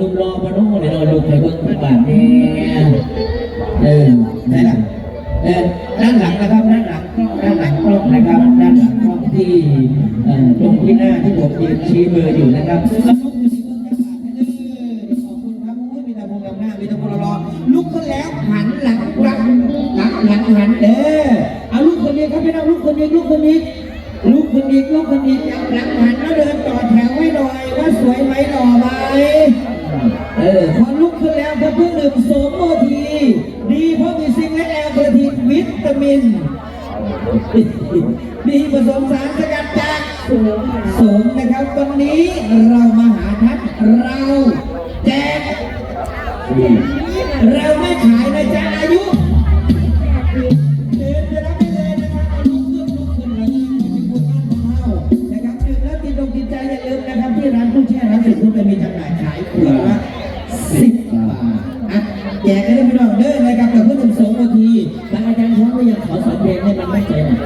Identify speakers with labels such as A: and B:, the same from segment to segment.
A: นุ่มรอมาโน่เดี๋ยวเราลูไปเบิ้งที่บ้านเนี่เออไหนล่ะเออด้านหลังนะครับด้านหลังกล้องด้านหลังกล้องนะครับด้านหลังกล้องที่เอ่อตรงที่หน้าที่ผมยืนชี้มืออยู่นะครับลุกขึ้นสิเบิ้งจังหวะเด้อขอบคุณครับอุ้ยมีแต่พงงามหน้ามีแต่คนรอๆลุกขึ้นแล้วหันหลังกลับหลังหลังหันเด้อเอาลุกคนนี้ครับพี่น้องลุกคนนี้ลุกคนนี้ลุกคนอีกลุกคนอีกยังหลังหันแล้วเดินต่อแถวไว้หน่อยว่าสวยไหมหล่อไหมเออ พอลุกขึ้นแล้วก็เพิ่งดื่มโสมโอที ดีเพราะมีซิงค์และแอลกระทินวิตามิน มีผสมสารสกัดจากโสมนะครับ วันนี้เรามาหาทัดเราแจกเราไม่ขายนะจ๊ะอายุเดินไปรับไปเลยนะครับเอาลุกขึ้นลุกขึ้นแล้วก็ขอบคุณบ้านของเรานะครับดื่มแล้วติดดงติดใจอย่าลืมนะครับที่ร้านผู้แช่ร้านสุดทุกจะมีจำหน่ายขายขวดละสิบบาทอะ แจกให้ได้พี่น้องเด้อนะครับกับเพื่อนสองนาทีทางอาจารย์พร้องก็ยังขอสอนเพลงให้มันไม่ใจหน่อย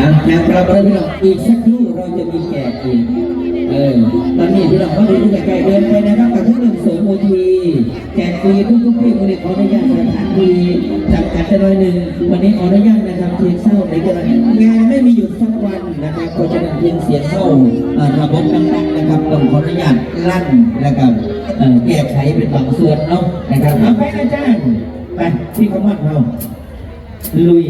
A: อะนะครับเราไปพี่น้องอีกสักครู่เราจะมีแจกอีกเออตอนนี้พี่น้องก็ดูใกล้ๆเดินไปนะ มโอทีแจกฟรีทุกทุกที่วันนี้ขออนุญาตสถานที่จำกัดจะน้อยหนึ่งวันนี้ขออนุญาตนะครับเพียงเศร้าในกรณีงานไม่มีหยุดสักวันนะครับเพราะฉะนั้นเพียงเสียงเข้าระบบดังๆนะครับต้องขออนุญาตลั่นนะครับแก้ไขเป็นบางส่วนเนาะนะครับเอาไปอาจารย์ไปที่ขมันเราลุย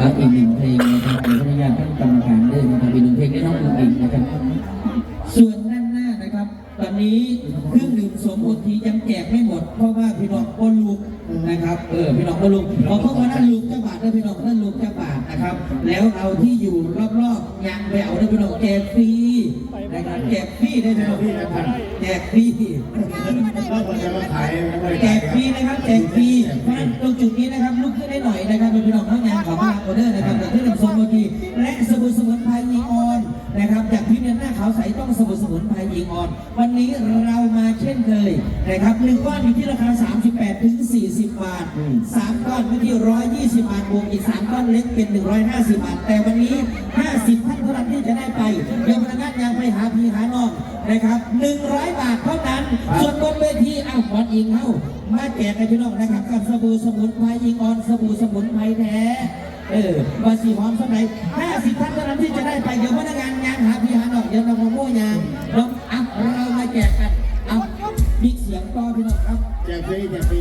A: ครับอีกหนึ่งเพลงนะครับขอพระยาท่านกรรมการด้วยนะครับอีกหนึ่งเพลงที่น้องอุ้งอิงนะครับ ส่วนด้านหน้านะครับ ตอนนี้เครื่องดื่มสมบูทียังแจกไม่หมด เพราะว่าพี่น้องก็ลูกนะครับ เออพี่น้องก็ลูกขอเข้ามาด้านลูกเจ้าบาทด้วยพี่น้องด้านลูกเจ้าบาทนะครับ แล้วเอาที่อยู่รอบๆยังไปเอาด้พี่น้องแจกฟรีนะครับแจกฟรีได้พี่น้องแจกฟรีแล้วคนจะมาขาย
B: แจกฟร
A: ีนะครับแจกฟรีเพราะฉะนั้นตรงจุดนี้นะครับลุกขึ้นได้หน่อยนะครับพี่น้อง องพลังออเดอร์นะครับกับเครื่องดื่มโซโมทีและสบู่สมุนไพรยิงออนนะครับจากพิมพ์หน้าขาวใสต้องสบู่สมุนไพรยิงออน วันนี้เรามาเช่นเคยนะครับหนึ่งก้อนอยู่ที่ราคา 38 ถึง 40 บาทสามก้อนอยู่ที่ 120 บาทบวกอีกสามก้อนเล็กเป็น 150 บาท แต่วันนี้ 50 ท่านเท่านั้นที่จะได้ไปเดี๋ยวพนักงานยังไปหาพี่หาน้องนะครับ 100 บาทเท่านั้น ส่วนบนเวทีอ้าวบอลอิงเฮ้ามาแจกกันพี่น้องนะครับกับสบู่สมุนไพรยิงออนสบู่สมุนไพรแท้ เออมาสีหอมสมัย50ท่านเท่านั้นที่จะได้ไปเดี๋ยวพนักงานงานหาพี่หาน้องเดี๋ยวเรามาโม่ยางน้องอะเรามาแจกกันเอามีเสียงต่อพี่น้องครับ
B: แจกฟรีแจกฟรี